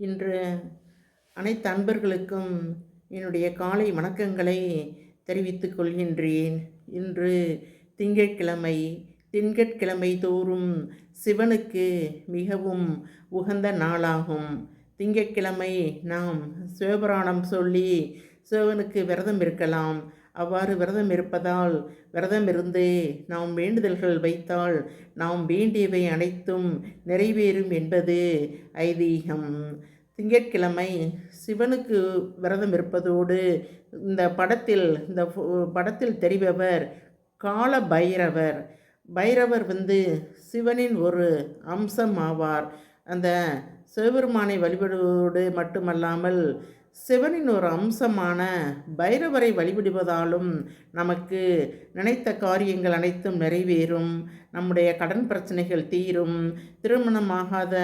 இன்று அனைத்து அன்பர்களுக்கும் என்னுடைய காலை வணக்கங்களை தெரிவித்துக் கொள்கின்றேன். இன்று திங்கட்கிழமை திங்கட்கிழமை தோறும் சிவனுக்கு மிகவும் உகந்த நாளாகும். திங்கட்கிழமை நாம் சிவபுராணம் சொல்லி சிவனுக்கு விரதம் இருக்கலாம். அவ்வாறு விரதம் இருப்பதால் விரதம் இருந்து நாம் வேண்டுதல்கள் வைத்தால் நாம் வேண்டியவை அனைத்தும் நிறைவேறும் என்பது ஐதீகம். திங்கட்கிழமை சிவனுக்கு விரதம் இருப்பதோடு இந்த படத்தில் இந்த ஃபோ- படத்தில் தெரிபவர் கால பைரவர் பைரவர் வந்து சிவனின் ஒரு அம்சம் ஆவார் அந்த சிவபெருமானை வழிபடுவதோடு மட்டுமல்லாமல் சிவனின் ஒரு அம்சமான பைரவரை வழிபடுவதாலும் நமக்கு நினைத்த காரியங்கள் அனைத்தும் நிறைவேறும். நம்முடைய கடன் பிரச்சனைகள் தீரும். திருமணமாகாத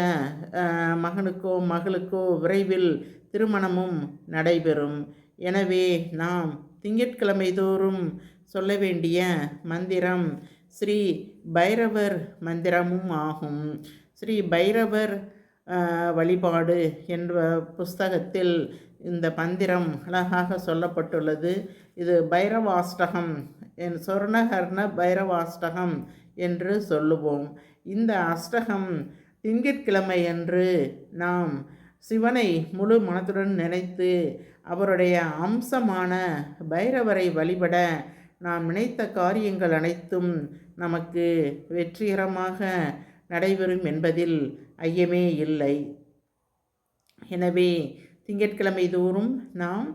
மகனுக்கோ மகளுக்கோ விரைவில் திருமணமும் நடைபெறும். எனவே நாம் திங்கட்கிழமை தோறும் சொல்ல வேண்டிய மந்திரம் ஸ்ரீ பைரவர் மந்திரமும் ஆகும். ஸ்ரீ பைரவர் வழிபாடு என்ற புஸ்தகத்தில் இந்த மந்திரம் அழகாக சொல்லப்பட்டுள்ளது. இது பைரவாஷ்டகம் என் சொர்ணகர்ண பைரவாஷ்டகம் என்று சொல்லுவோம். இந்த அஷ்டகம் திங்கட்கிழமை என்று நாம் சிவனை முழு மனதுடன் நினைத்து அவருடைய அம்சமான பைரவரை வழிபட நாம் நினைத்த காரியங்கள் அனைத்தும் நமக்கு வெற்றிகரமாக நடைபெறும் என்பதில் ஐயமே இல்லை. எனவே திங்கட்கிழமை தோறும் நாம்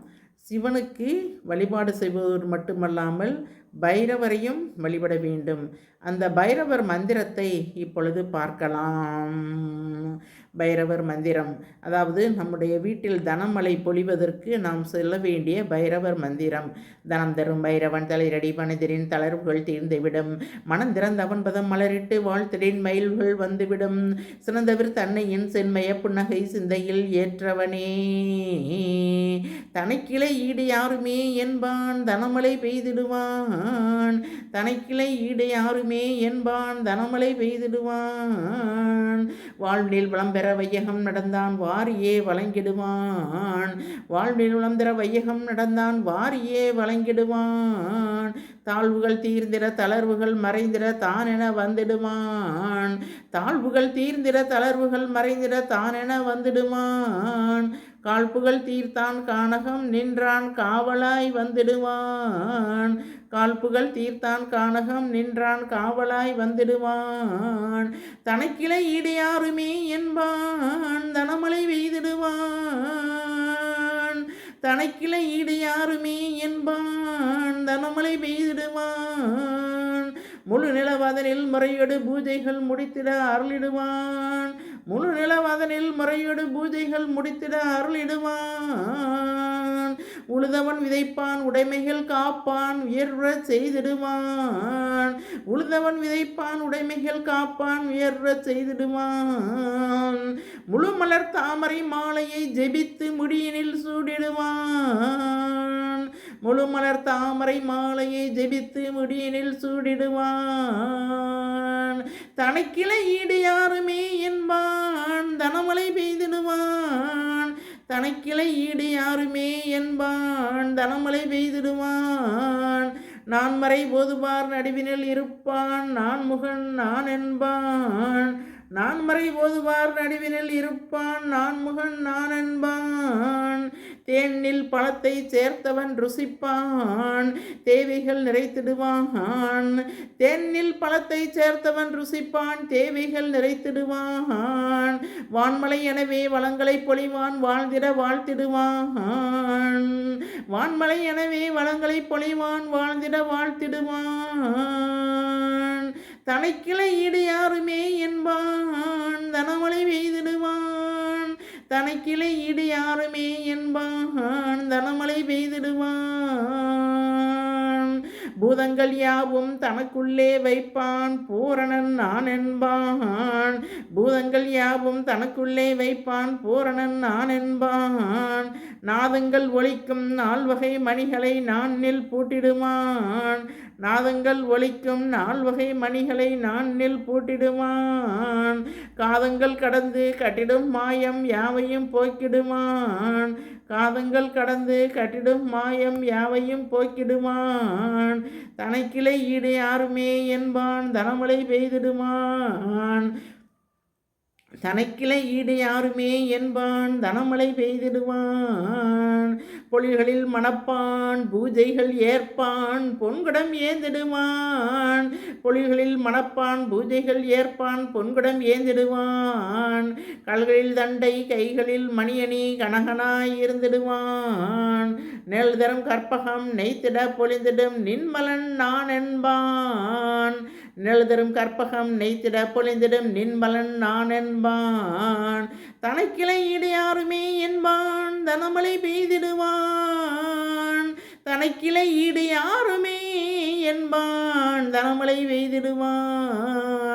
சிவனுக்கு வழிபாடு செய்வதோடு மட்டுமல்லாமல் பைரவரையும் வழிபட வேண்டும். அந்த பைரவர் மந்திரத்தை இப்பொழுது பார்க்கலாம். பைரவர் மந்திரம். அதாவது நம்முடைய வீட்டில் தனமலை பொழிவதற்கு நாம் செல்ல வேண்டிய பைரவர் மந்திரம். தனம் தரும் பைரவன் தலைரடி மனிதரின் தளர்வுகள் தீர்ந்துவிடும். மனம் திறந்தவன் பதம் மலரிட்டு வாழ்த்திடின் மயில்கள் வந்துவிடும். சிறந்தவர் தன்னையின் சென்மைய புன்னகை சிந்தையில் ஏற்றவனே. தனக்கிளை ஈடு யாருமே என்பான் தனமலை பெய்திடுவான். தனக்கிளை ஈடு யாருமே என்பான் தனமலை பெய்திடுவான். வாழ்வில் வளம் பெற வையகம் நடந்தான் வாரியே வழங்கிடுவான். வாழ்வில் வளம் வையகம் நடந்தான் வாரியே வழங்கிடுவான். தாழ்வுகள் தீர்ந்திட தளர்வுகள் மறைந்திட தானென வந்துடுவான். தாழ்வுகள் தீர்ந்திட தளர்வுகள் மறைந்திட தானென வந்துடுவான். காழ்ப்புகள் தீர்த்தான் கானகம் நின்றான் காவலாய் வந்துடுவான். காழ்ப்புகள் தீர்த்தான் கானகம் நின்றான் காவலாய் வந்துடுவான். தனக்கிளை ஈடு யாருமே என்பான் தனமலை பெய்திடுவான். தனக்கிளை ஈடு யாருமே என்பான் தனமலை பெய்திடுவான். முழு நிலவதனில் முறையோடு பூஜைகள் முடித்திட அருளிடுவான். முழு நிலவதனில் முறையோடு பூஜைகள் முடித்திட அருளிடுவான். உழுதவன் விதைப்பான் உடைமைகள் காப்பான் உயர்வச் செய்திடுவான். உழுதவன் விதைப்பான் உடைமைகள் காப்பான் உயர்வச் செய்திடுவான். முழு மலர் தாமரை மாலையை ஜெபித்து முடியினில் சூடிடுவான். முழு மலர் தாமரை மாலையை ஜெபித்து முடியினில் சூடிடுவான். தனக்கிளை ஈடு யாருமே என் தனக்கிளை ஈடு யாருமே என்பான். தனமலை பெய்திடுவான். நான் மறை போதுபார் நடுவினில் இருப்பான். நான் முகன் நான் என்பான். நான் மறை போதுவார் நடுவினில் இருப்பான் நான் முகன் நான் என்பான். தேனில் பழத்தை சேர்த்தவன் ருசிப்பான் தேவைகள் நிறைத்திடுவான். தேனில் பழத்தை சேர்த்தவன் ருசிப்பான் தேவைகள் நிறைத்திடுவான். வான்மலை எனவே வளங்களை பொழிவான் வாழ்ந்திட வாழ்த்திடுவான். வான்மலை எனவே வளங்களை பொழிவான் வாழ்ந்திட வாழ்த்திடுவான். தனக்கிளை ஈடு யாருமே என்பான் தனமலை பெய்திடுவான். தனக்கிளை ஈடு யாருமே என்பான் தனமலை பெய்திடுவான். பூதங்கள் யாவும் தனக்குள்ளே வைப்பான் பூரணன் நான் என்பான். பூதங்கள் யாவும் தனக்குள்ளே வைப்பான் பூரணன் நான் என்பான். நாதங்கள் ஒலிக்கும் நால்வகை மணிகளை நான் நெல் பூட்டிடுவான். நாதங்கள் ஒலிக்கும் நால்வகை மணிகளை நான் நெல் பூட்டிடுவான். காதங்கள் கடந்து கட்டிடும் மாயம் யாவையும் போக்கிடுவான். காதங்கள் கடந்து கட்டிடும் மாயம் யாவையும் போக்கிடுவான். தனக்கிளை ஈடு யாருமே என்பான் தனமழை பெய்திடுவான். தனக்கிளை ஈடு யாருமே என்பான் தனமழை பெய்திடுவான். பொழில்களில் மணப்பான் பூஜைகள் ஏற்பான் பொன்குடம் ஏந்திடுவான். பொழில்களில் மணப்பான் பூஜைகள் ஏற்பான் பொன்குடம் ஏந்திடுவான். கல்களில் தண்டை கைகளில் மணியணி கனகனாய் இருந்திடுவான். நெல் தரும் கற்பகம் நெய்த்திட பொழிந்திடும் நின்மலன் நான் என்பான் நிழதரும் தரும் கற்பகம் நெய்த்திட பொழிந்திடும் நின்மலன் நான் என்பான் தனக்கிளை இடையாருமே யாருமே என்பான் தனமலை பெய்திடுவான். தனக்கிளை இடையாருமே யாருமே என்பான் தனமலை பெய்திடுவான்.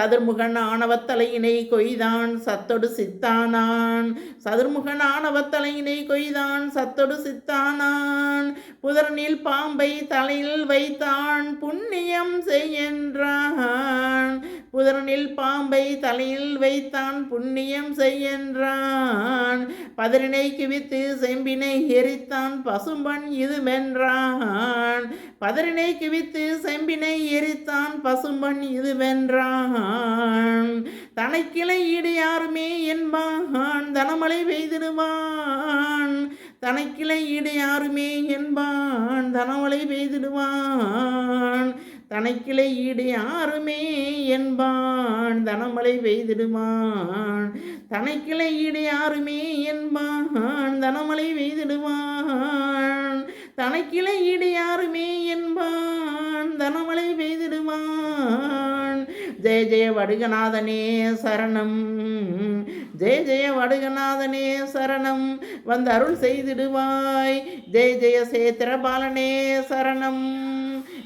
சதுர்முகன் ஆணவத்தலையினை கொய்தான் சத்தொடு சித்தானான். சதுர்முகன் ஆணவத்தலையினை கொய்தான் சத்தொடு சித்தானான். புதரனில் பாம்பை தலையில் வைத்தான் புண்ணியம் செய்யென்றான். புதரனில் பாம்பை தலையில் வைத்தான் புண்ணியம் செய்யென்றான். பதிரினை கிவித்து செம்பினை எரித்தான் பசும்பன் இதுமென்றான். பதறினை கிவித்து செம்பினை எரித்தான் பசும்பன் இது வென்றான் தனக்கிளை ஈடு யாருமே என்பான் தனமலை பெய்திடுவான். தனக்கிளை ஈடு யாருமே என்பான் தனமலை பெய்திடுவான். தனக்கிளை ஈடு யாருமே என்பான் தனமலை பெய்திடுவான். தனக்கிளை ஈடு யாருமே என்பான் தனமலை பெய்திடுவான். தனக்கிளை ஈடு யாருமே என்பான். தனமழை பெய்திடுவான். ஜெய ஜெய வடுகநாதனே சரணம். ஜெய ஜெய வடுகநாதனே சரணம். வந்து அருள் செய்திடுவாய். ஜெய ஜெய சேத்திரபாலனே சரணம்.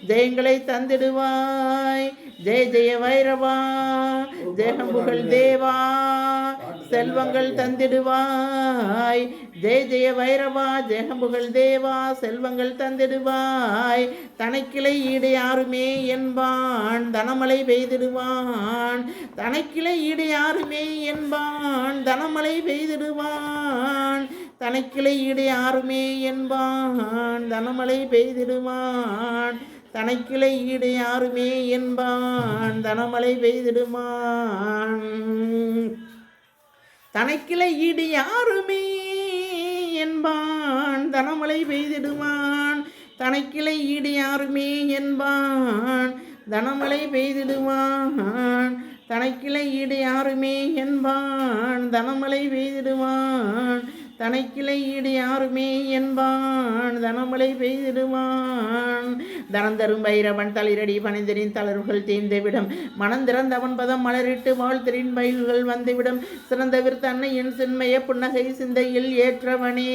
ஜெயங்களை தந்திடுவாய். ஜெய ஜெய வைரவா ஜெயம்புகள் தேவா செல்வங்கள் தந்திடுவாய். ஜெய ஜெய வைரவா ஜெயம்புகள் தேவா செல்வங்கள் தந்திடுவாய். தனக்கிளை ஈடு யாருமே என்பான் தனமலை பெய்திடுவான். தனக்கிளை ஈடு யாருமே என்பான் தனமலை பெய்திடுவான். தனக்கிளை ஈடு யாருமே என்பான் தனமலை பெய்திடுவான். தனக்கிளை ஈடு யாருமே என்பான் தனமலை பெய்திடுவான் தனக்கிளை ஈடு யாருமே என்பான் தனமலை பெய்திடுவான் தனக்கிளை ஈடு யாருமே என்பான் தனமலை பெய்திடுவான் தனக்கிளை ஈடு யாருமே என்பான் தனமலை பெய்திடுவான் தனக்கிளை ஈடு யாருமே என்பான். தனமலை பெய்திடுவான். தனம் தரும் பைரவன் தளிரடி பணிந்தரின் தளர்வுகள் தீர்ந்துவிடும். மனம் திறந்தவன் பதம் மலரிட்டு வாழ்த்திரின் பயில்கள் வந்துவிடும். சிறந்த விருத்தன்னையின் சின்மைய புன்னகை சிந்தையில் ஏற்றவனே.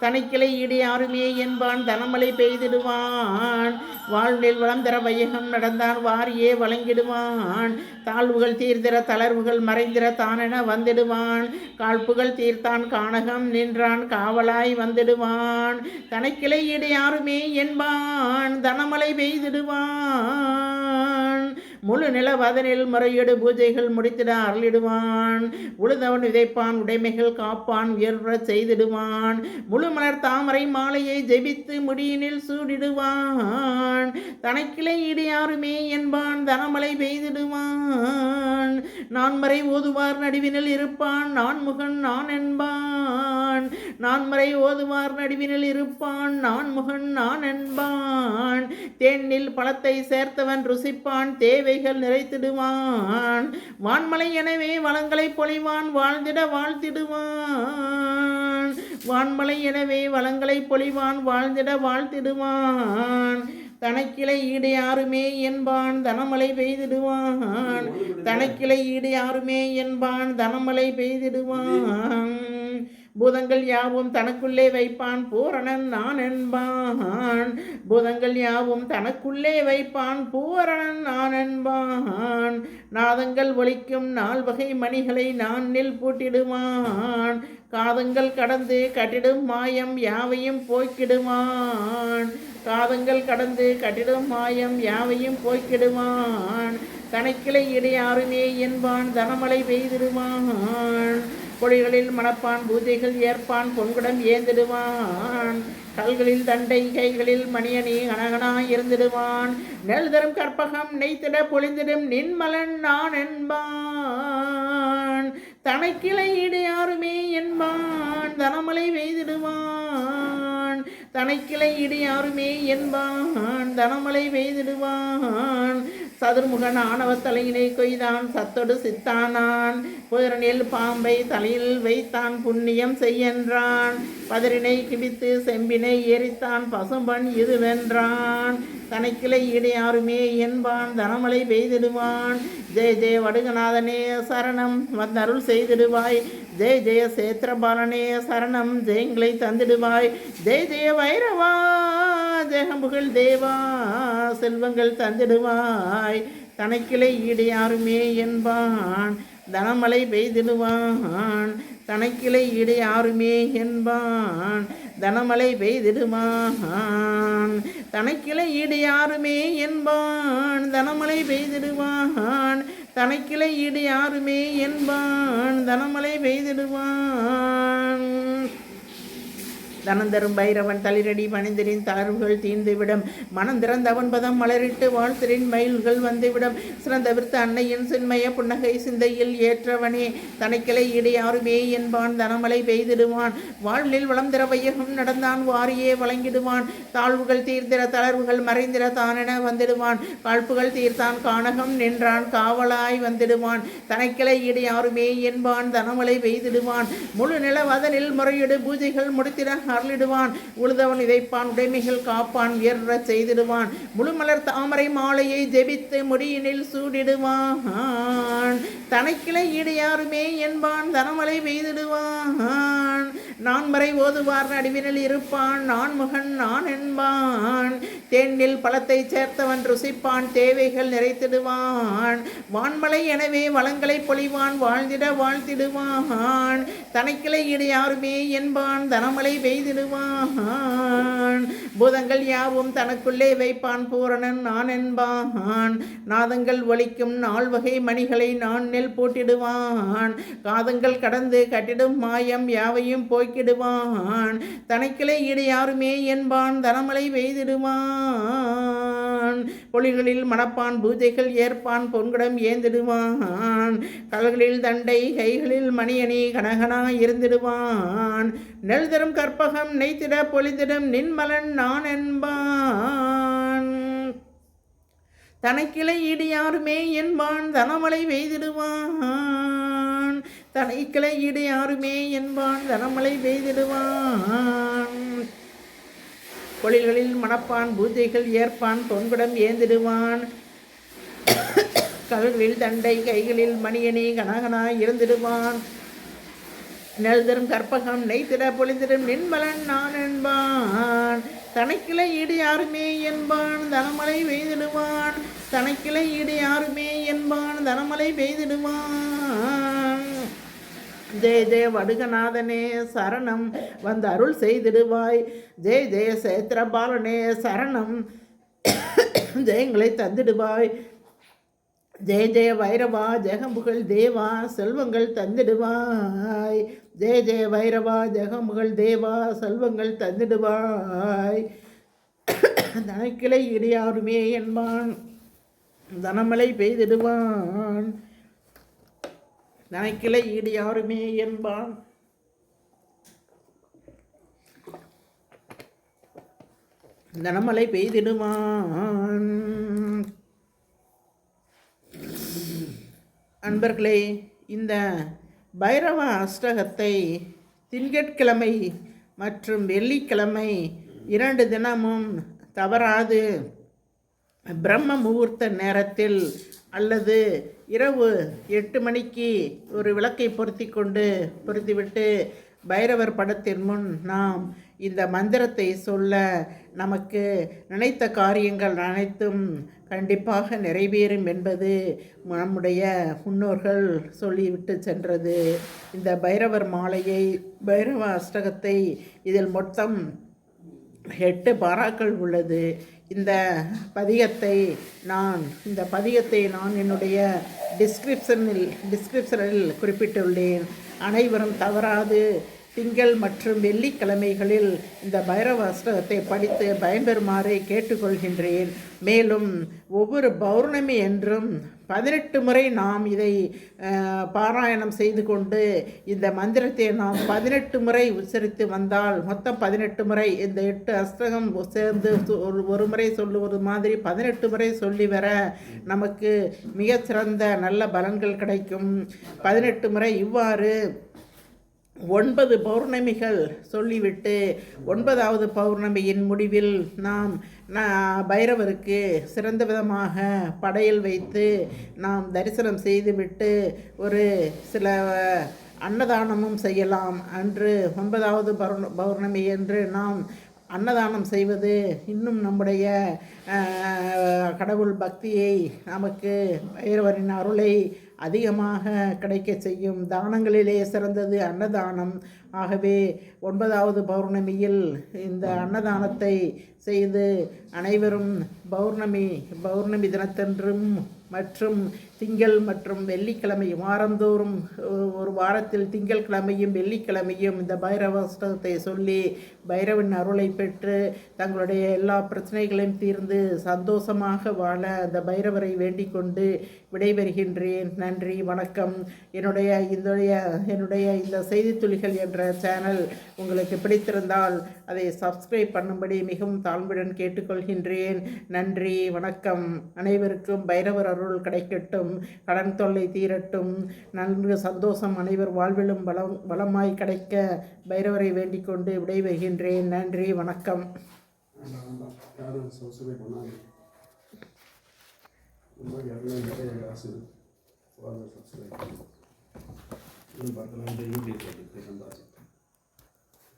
தனக்கிளை ஈடு யாருமே என்பான். தனமலை பெய்திடுவான். வாழ்நில் வளம் தர வையகம் நடந்தான் வாரியே வழங்கிடுவான். தாழ்வுகள் தீர்ந்திர தளர்வுகள் மறைந்திர தானென வந்திடுவான். காழ்ப்புகள் தீர்த்தான் கானகம் நின்றான் காவலாய் வந்திடுவான். தனக்கிளையீடு யாருமே என்பான் தனமலை பெய்திடுவான். முழு நில வதனில் முறையீடு பூஜைகள் முடித்திட அருளிடுவான். உழுதவன் விதைப்பான் உடைமைகள் காப்பான் உயர்வச் செய்திடுவான். முழு மலர் தாமரை மாலையை ஜெபித்து முடியினில் சூடிடுவான். தனக்கிளை ஈடு யாருமே என்பான் தனமலை பெய்திடுவான். நான்மறை ஓதுவார் நடுவினில் இருப்பான் நான் முகன் நான் என்பான். நான்மறை ஓதுவார் நடுவினில் இருப்பான் நான் முகன் நான் என்பான். தேனில் பழத்தை சேர்த்தவன் ருசிப்பான் தேவை தேவைகள் நிறைத்திடுவான். வான்மலை எனவே வளங்களை பொழிவான் வாழ்ந்திட வாழ்த்திடுவான். வான்மலை எனவே வளங்களை பொழிவான் வாழ்ந்திட வாழ்த்திடுவான். தனக்கிளை ஈடு யாருமே என்பான் தனமலை பெய்திடுவான். தனக்கிளை ஈடு யாருமே என்பான் தனமலை பெய்திடுவான். பூதங்கள் யாவும் தனக்குள்ளே வைப்பான் பூரணன் நான் என்பான். பூதங்கள் யாவும் தனக்குள்ளே வைப்பான் பூரணன் நான் என்பான். நாதங்கள் ஒலிக்கும் நால் வகை மணிகளை நான் நெல் பூட்டிடுவான். காதங்கள் கடந்து கட்டிடும் மாயம் யாவையும் போய்க்கிடுவான் காதங்கள் கடந்து கட்டிடும் மாயம் யாவையும் போய்க்கிடுவான் தனக்கிளை இடையாருமே என்பான் தனமலை பெய்திடுவான். பொழிகளில் மணப்பான் பூஜைகள் ஏற்பான் பொன்குடம் ஏந்திடுவான். கல்களில் தண்டை கைகளில் மணியணி கனகனா இருந்திடுவான். நெல் தரும் கற்பகம் நெய்த்திட பொழிந்திடும் நின்மலன் நான் என்பான். தனக்கிளை இடையாருமே என்பான். தனமலை பெய்திடுவான் தனக்கிளை இடையாருமே என்பான். தனமலை பெய்திடுவான் சதுர்முகன் ஆணவ தலையினை கொய்தான் சத்தொடு சித்தானான். புதரனில் பாம்பை தலையில் வைத்தான் புண்ணியம் செய்யன்றான். பதிரினை கிடித்து செம்பினை எரித்தான் பசும்பன் இதுவென்றான். தனக்கிளை இடையாருமே என்பான் தனமலை பெய்திடுவான். ஜெய ஜெய வடுகநாதனே சரணம் வந்தருள் செய்திடுவாய். ஜெய ஜெய சேத்திரபாலனே சரணம் ஜெயங்களை தந்திடுவாய். ஜெய ஜெய வைரவா ஜெகம்புகள் தேவா செல்வங்கள் தந்திடுவாய். தனக்கிளை ஈடு யாருமே என்பான் தனமலை பெய்திடுவான். தனக்கிளை ஈடு யாருமே என்பான் தனமலை பெய்திடுவான். தனக்கிளை ஈடு யாருமே என்பான் தனமலை பெய்திடுவான். தனக்கிளை ஈடு யாருமே என்பான் தனமலை பெய்திடுவான். தனந்தரும் பைரவன் தளிரடி பணிந்திரின் தளர்வுகள் தீர்ந்துவிடும். மனம் திறந்தவன் பதம் மலரிட்டு வாழ்த்திரின் மயில்கள் வந்துவிடும். சிறந்த விருத்த அன்னையின் சின்மய புன்னகை சிந்தையில் ஏற்றவனே தனக்கிளை இடையாருமே என்பான் தனமலை பெய்திடுவான். வாழ்வில் வளம் திற வையகம் நடந்தான் வாரியே வழங்கிடுவான். தாழ்வுகள் தீர்ந்திர தளர்வுகள் மறைந்திர தானென வந்திடுவான். காழ்ப்புகள் தீர்த்தான் கானகம் நின்றான் காவலாய் வந்திடுவான். தனக்கிளை இடையாருமே என்பான் தனமலை பெய்திடுவான். முழு நிலவதனில் முறையீடு பூஜைகள் முடித்திட அருளிடுவான். உழுதவன் இதைப்பான் உடைமைகள் காப்பான் உயர்றச் செய்திடுவான். முழுமலர் தாமரை மாலையை ஜெபித்து முடியினில் சூடிடுவான். தனக்கிளை ஈடு யாருமே என்பான் தனமலை பெய்திடுவான். நான் மறை ஓதுவார் நடுவினில் இருப்பான் நான் முகன் நான் என்பான். தேனில் பழத்தை சேர்த்தவன் ருசிப்பான் தேவைகள் நிறைத்திடுவான். வான்மலை எனவே வளங்களை பொழிவான் வாழ்ந்திட வாழ்த்திடுவான். தனக்கிளை ஈடு யாருமே என்பான் தனமலை செய்திடுவான். பூதங்கள் யாவும் தனக்குள்ளே வைப்பான் பூரணன் நான் என்பான். நாதங்கள் ஒலிக்கும் நாள் வகை மணிகளை நான் நெல் போட்டிடுவான். காதங்கள் கடந்து கட்டிடும் மாயம் யாவையும் போக்கிடுவான். தனக்கிளை ஈடு யாருமே என்பான் தனமலை பெய்திடுவான் பொலிகளில் மணப்பான் பூஜைகள் ஏற்பான் பொங்குடம் ஏந்திடுவான். கல்களில் தண்டை கைகளில் மணியணி கனகனா இருந்திடுவான். நெல் தரும் நாகம் நெய்த்திட பொலிந்திடும் நின்மலன் நான் என்பான் தனக்கிளை ஈடு யாருமே என்பான் தனமலை பெய்திடுவான். தனக்கிளை ஈடு யாருமே என்பான் தனமலை பெய்திடுவான். பொழில்களில் மணப்பான் பூஜைகள் ஏற்பான் தொன்குடம் ஏந்திடுவான். கல்களில் தண்டை கைகளில் மணியனி கனகனாய் இருந்திடுவான். நெழுதரும் கற்பகம் நெய்த்திட பொழிந்திடும் நின்மலன் நான் என்பான். தனக்கிளை ஈடு யாருமே என்பான் தனமலை பெய்திடுவான். தனக்கிளை ஈடு யாருமே என்பான் தனமலை பெய்திடுவான். ஜெய ஜெய வடுகநாதனே சரணம் வந்து அருள் செய்திடுவாய். ஜெய ஜெய சேத்திரபாலனே சரணம் ஜெயங்களை தந்திடுவாய். ஜெய ஜெய வைரவா ஜெகம்புகள் தேவா செல்வங்கள் தந்திடுவாய். ஜெய ஜெய வைரவா ஜெகமுகள் தேவா செல்வங்கள் தந்திடுவாய். தனக்கிளை இடையாருமே என்பான். தனமலை பெய்திடுவான். தனக்கிளை ஈடு யாருமே என்பான். தனமலை பெய்திடுவான். அன்பர்களே இந்த பைரவ அஷ்டகத்தை திங்கட்கிழமை மற்றும் வெள்ளிக்கிழமை இரண்டு தினமும் தவறாது. பிரம்ம முகூர்த்த நேரத்தில் அல்லது இரவு எட்டு மணிக்கு ஒரு விளக்கை பொருத்தி கொண்டு பொருத்திவிட்டு பைரவர் படத்தின் முன் நாம் இந்த மந்திரத்தை சொல்ல நமக்கு நினைத்த காரியங்கள் அனைத்தும் கண்டிப்பாக நிறைவேறும் என்பது நம்முடைய முன்னோர்கள் சொல்லிவிட்டு சென்றது. இந்த பைரவர் மாலையை பைரவ அஷ்டகத்தை இதில் மொத்தம் எட்டு பாராக்கள் உள்ளது. இந்த பதிகத்தை நான் இந்த பதிகத்தை நான் என்னுடைய டிஸ்கிரிப்ஷனில் டிஸ்கிரிப்ஷனில் குறிப்பிட்டுள்ளேன். அனைவரும் தவறாது திங்கள் மற்றும் வெள்ளிக்கிழமைகளில் இந்த பைரவ அஷ்டகத்தை படித்து பயன்பெறுமாறு கேட்டுக்கொள்கின்றேன். மேலும் ஒவ்வொரு பௌர்ணமி என்றும் பதினெட்டு முறை நாம் இதை பாராயணம் செய்து கொண்டு இந்த மந்திரத்தை நாம் பதினெட்டு முறை உச்சரித்து வந்தால் மொத்தம் பதினெட்டு முறை இந்த எட்டு அஸ்தகம் சேர்ந்து ஒரு ஒரு முறை சொல்லுவது மாதிரி பதினெட்டு முறை சொல்லி வர நமக்கு மிகச்சிறந்த நல்ல பலன்கள் கிடைக்கும். பதினெட்டு முறை இவ்வாறு ஒன்பது பௌர்ணமிகள் சொல்லிவிட்டு ஒன்பதாவது பௌர்ணமியின் முடிவில் நாம் பைரவருக்கு சிறந்த விதமாக படையல் வைத்து நாம் தரிசனம் செய்துவிட்டு ஒரு சில அன்னதானமும் செய்யலாம். அன்று ஒன்பதாவது பௌர்ண பௌர்ணமி என்று நாம் அன்னதானம் செய்வது இன்னும் நம்முடைய கடவுள் பக்தியை நமக்கு பைரவரின் அருளை அதிகமாக கிடைக்க செய்யும் தானங்களிலே சிறந்தது அன்னதானம். ஆகவே ஒன்பதாவது பௌர்ணமியில் இந்த அன்னதானத்தை செய்து அனைவரும் பௌர்ணமி பௌர்ணமி தினத்தன்றும் மற்றும் திங்கள் மற்றும் வெள்ளிக்கிழமை வாரந்தோறும் ஒரு வாரத்தில் திங்கள்கிழமையும் வெள்ளிக்கிழமையும் இந்த பைரவ சொல்லி பைரவன் அருளை பெற்று தங்களுடைய எல்லா பிரச்சனைகளையும் தீர்ந்து சந்தோஷமாக வாழ அந்த பைரவரை வேண்டிக் கொண்டு விடைபெறுகின்றேன். நன்றி வணக்கம். என்னுடைய இந்த என்னுடைய இந்த செய்தி துளிகள் என்ற சேனல் உங்களுக்கு பிடித்திருந்தால் அதை சப்ஸ்கிரைப் பண்ணும்படி மிகவும் தாழ்வுடன் கேட்டுக்கொள்கின்றேன். நன்றி வணக்கம். அனைவருக்கும் பைரவர் அருள் கிடைக்கட்டும் கடன் தொல்லை தீரட்டும் நன்கு சந்தோஷம் அனைவர் வாழ்விலும் வளம் வளமாய் கிடைக்க பைரவரை வேண்டிக் கொண்டு விடைபெறுகின்றேன். நன்றி வணக்கம். பார்க்கலாம்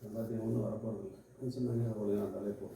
எல்லாத்தையும் ஒன்றும் வரப்போகிறது சொன்னாங்க அவ்வளோ தலைப்பு